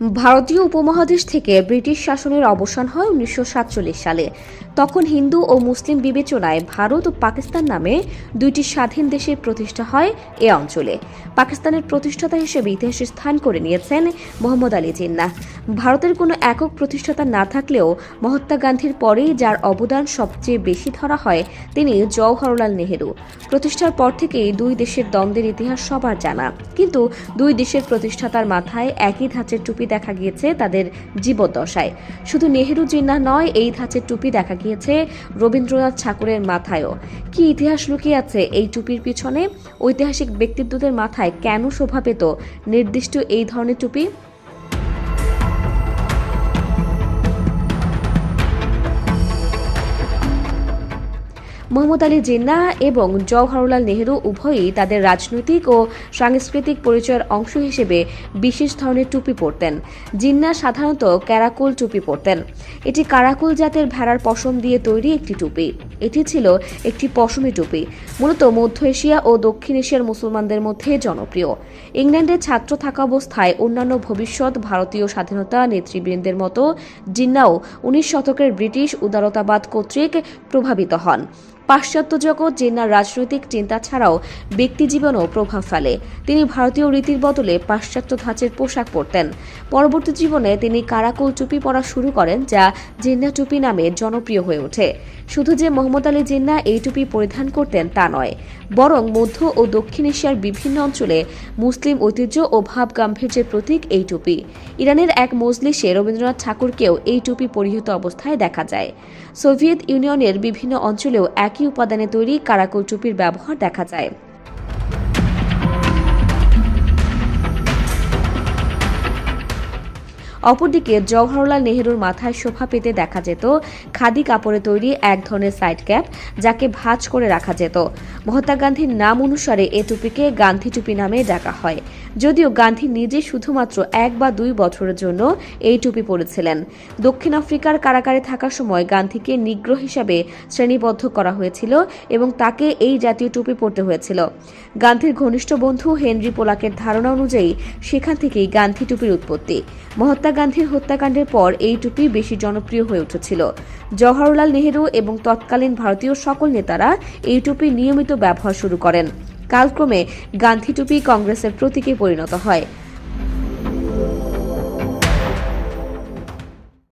ভারতীয় উপমহাদেশ থেকে ব্রিটিশ শাসনের অবসান হয় উনিশশো সাতচল্লিশ সালে। তখন হিন্দু ও মুসলিম বিবেচনায় ভারত ও পাকিস্তান নামে দুইটি স্বাধীন দেশের প্রতিষ্ঠা হয় এ অঞ্চলে। পাকিস্তানের প্রতিষ্ঠাতা হিসেবে ইতিহাসে স্থান করে নিয়েছেন মোহাম্মদ আলী জিন্নাহ। ভারতের কোনো একক প্রতিষ্ঠাতা না থাকলেও মহাত্মা গান্ধীর পরেই যার অবদান সবচেয়ে বেশি ধরা হয় তিনি জওহরলাল নেহেরু। প্রতিষ্ঠার পর থেকেই দুই দেশের দ্বন্দ্বের ইতিহাস সবার জানা। কিন্তু দুই দেশের প্রতিষ্ঠাতার মাথায় একই ধাঁচের টুপি দেখা গিয়েছে তাদের জীবদ্দশায়। শুধু নেহেরু জিন্না নয়, এই ধাঁচের টুপি দেখা গিয়েছে রবীন্দ্রনাথ ঠাকুরের মাথায়ও। কি ইতিহাস লুকিয়ে আছে এই টুপির পিছনে? ঐতিহাসিক ব্যক্তিত্বদের মাথায় কেন শোভা পেত নির্দিষ্ট এই ধরনের টুপি? মোহাম্মদ আলী জিন্নাহ এবং জওহরলাল নেহেরু উভয়ই তাদের রাজনৈতিক ও সাংস্কৃতিক পরিচয়ের অংশ হিসেবে বিশেষ ধরনের টুপি পরতেন। জিন্নাহ সাধারণত ক্যারাকুল টুপি পরতেন। এটি কারাকুল জাতের ভেড়ার পশম দিয়ে তৈরি একটি টুপি। এটি ছিল একটি পশমি টুপি, মূলত মধ্য এশিয়া ও দক্ষিণ এশিয়ার মুসলমানদের মধ্যে জনপ্রিয়। ইংল্যান্ডে ছাত্র থাকা অবস্থায় অন্যান্য ভবিষ্যৎ ভারতীয় স্বাধীনতা নেতৃবৃন্দের মতো জিন্নাও উনিশ শতকের ব্রিটিশ উদারতাবাদ কর্তৃক প্রভাবিত হন। পাশ্চাত্য জগৎ জেন্নার রাজনৈতিক চিন্তা ছাড়াও ব্যক্তিজীবনেও প্রভাব ফেলে। তিনি ভারতীয় রীতির বদলে পাশ্চাত্য ধাঁচের পোশাক পরতেন। পরবর্তী জীবনে তিনি কারাকুল টুপি পরা শুরু করেন, যা জিন্না টুপি নামে জনপ্রিয় হয়ে ওঠে। শুধু যে মোহাম্মদ আলী জিন্না এই টুপি পরিধান করতেন তা নয়, বরং মধ্য ও দক্ষিণ এশিয়ার বিভিন্ন অঞ্চলে মুসলিম ঐতিহ্য ও ভাব গাম্ভীর্যের প্রতীক এই টুপি। ইরানের এক মজলিসে রবীন্দ্রনাথ ঠাকুরকেও এই টুপি পরিহিত অবস্থায় দেখা যায়। সোভিয়েত ইউনিয়নের বিভিন্ন অঞ্চলেও একই উপাদানে তৈরি কারাকল টুপির ব্যবহার দেখা যায়। অপরদিকে জওহরলাল নেহেরুর মাথায় শোভা পেতে দেখা যেত খাদি কাপড়ে তৈরি এক ধরনের সাইড ক্যাপ যাকে ভাঁজ করে রাখা যেত। মহাত্মা গান্ধীর নাম অনুসারে এ টুপিকে গান্ধী টুপি নামে ডাকা হয়। যদিও গান্ধী নিজে শুধুমাত্র এক বা দুই বছরের জন্য এই টুপি পরেছিলেন। দক্ষিণ আফ্রিকার কারাগারে থাকার সময় গান্ধীকে নিগ্র হিসাবে শ্রেণীবদ্ধ করা হয়েছিল এবং তাকে এই জাতীয় টুপি পরতে হয়েছিল। গান্ধীর ঘনিষ্ঠ বন্ধু হেনরি পোলাকের ধারণা অনুযায়ী সেখান থেকেই গান্ধী টুপির উৎপত্তি। মহাত্মা গান্ধীর হত্যাকাণ্ডের পর এই টুপি বেশি জনপ্রিয় হয়ে উঠেছিল। জওহরলাল নেহেরু এবং তৎকালীন ভারতীয় সকল নেতারা এই টুপি নিয়মিত ব্যবহার শুরু করেন। কালক্রমে গান্ধী টুপি কংগ্রেসের প্রতীকে পরিণত হয়।